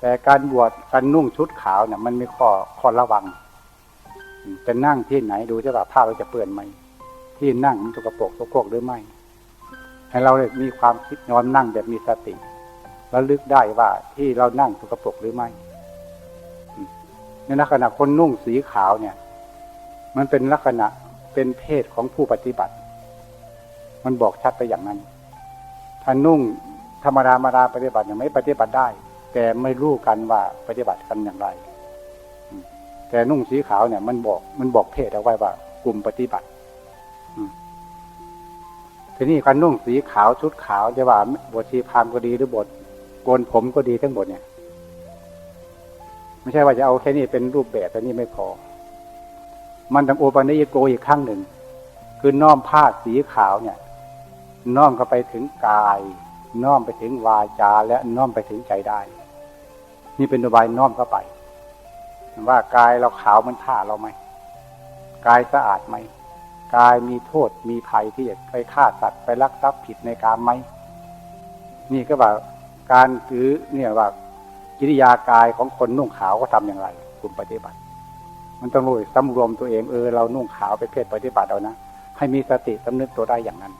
แต่การบวชการนุ่งชุดขาวเนี่ยมันมีข้อข้อระวังจะนั่งที่ไหนดูจะว่าผ้าเราจะเปื้อนไหมที่นั่งมันสกปรกสกปรกหรือไม่ ให้เราเลยมีความคิดนอนนั่งแบบมีสติแล้วลึกได้ว่าที่เรานั่งสกปรกหรือไม่ในลักษณะคนนุ่งสีขาวเนี่ย มันเป็นลักษณะเป็นเพศของผู้ปฏิบัติ มันบอกชัดไปอย่างนั้นถ้านุ่งธรรมดามาดาปฏิบัติยังไม่ปฏิบัติได้ แต่ไม่รู้กันว่าปฏิบัติกันอย่างไร แต่นุ่งสีขาวเนี่ยมันบอกมันบอกเพศเอาไว้ว่ากลุ่มปฏิบัติทีนี้การนุ่งสีขาวชุดขาวจะว่าบทชีพามก็ดีหรือบทโกนผมก็ดีทั้งหมดเนี่ย ไม่ใช่ว่าจะเอาแค่นี้เป็นรูปแบบแต่นี่ไม่พอ มันต้องโอปันิยโกอีกครั้งหนึ่ง คือน้อมผ้าสีขาวเนี่ย น้อมก็ไปถึงกาย น้อมไปถึงวาจาและน้อมไปถึงใจได้ นี่เป็นอุบายน้อมเข้าไป ว่ากายเราขาวมันผ้าเราไหมกายสะอาดไหมกายมีโทษมีภัยที่จะไปฆ่าสัตว์ไปลักทรัพย์ผิดในการไหมนี่ก็ว่าการถือเนี่ยว่ากิริยากายของคนนุ่งขาวก็ทำอย่างไรกลุ่มปฏิบัติ มันต้องรู้สำรวมตัวเองเออเรานุ่งขาวไปเพศปฏิบัติเอานะให้มีสติสำนึกตัวได้อย่างนั้น